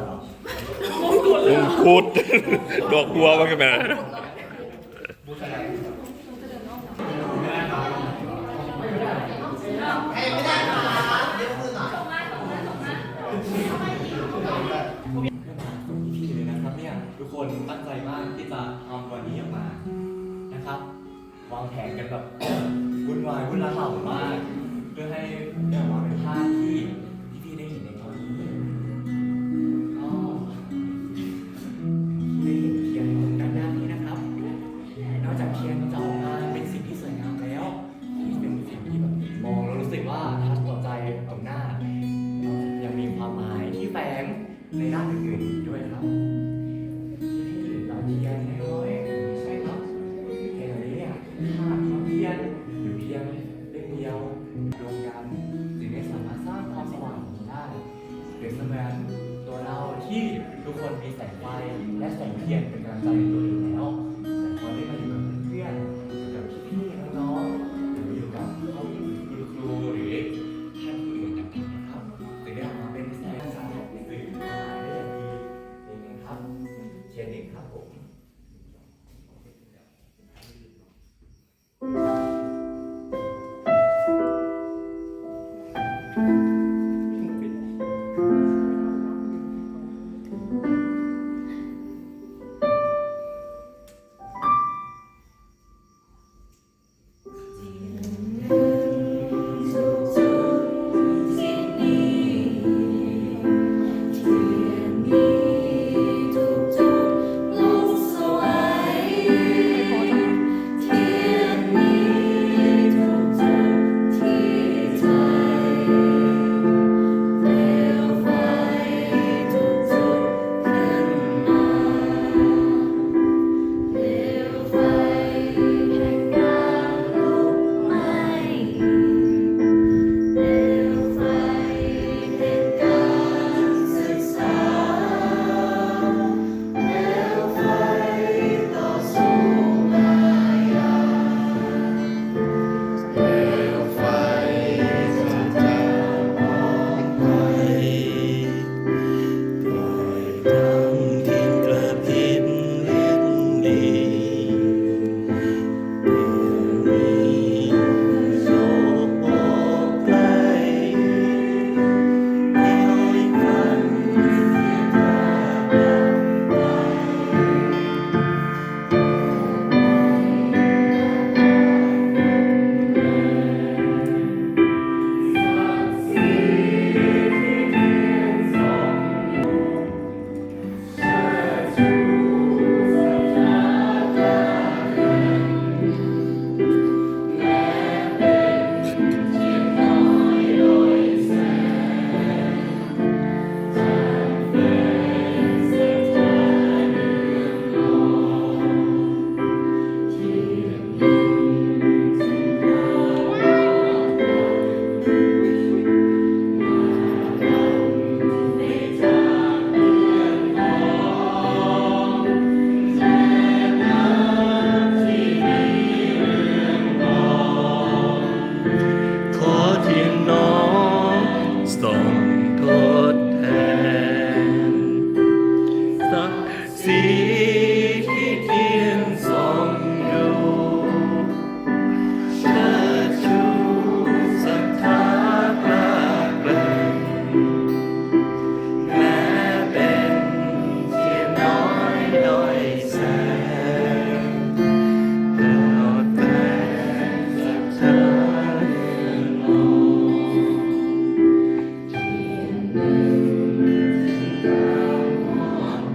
วเหรอมงกุฎดอกบัวมันก็แบบนั้นพี่เลยนะครับเนี่ยทุกคนตั้งใจมากที่จะทำวันนี้ออกมานะครับวางแผนกันแบบวุ่นวายวุ่นระห่มาก เพื่อให้ได้มาเป็นภาพที่ คนมีแสงไฟและแสงเทียนเป็นกำลังใจในตัวเองแล้วแต่พอได้มาอยู่กับเพื่อนๆอยู่กับพี่ๆน้องๆหรืออยู่กับเขาคุณครูหรือท่านผู้อื่นต่างๆนะครับจะได้ออกมาเป็นแสงสว่างสื่อความหมายได้อย่างดีนี่เองครับเชียร์หนึ่งครับผม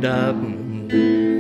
ง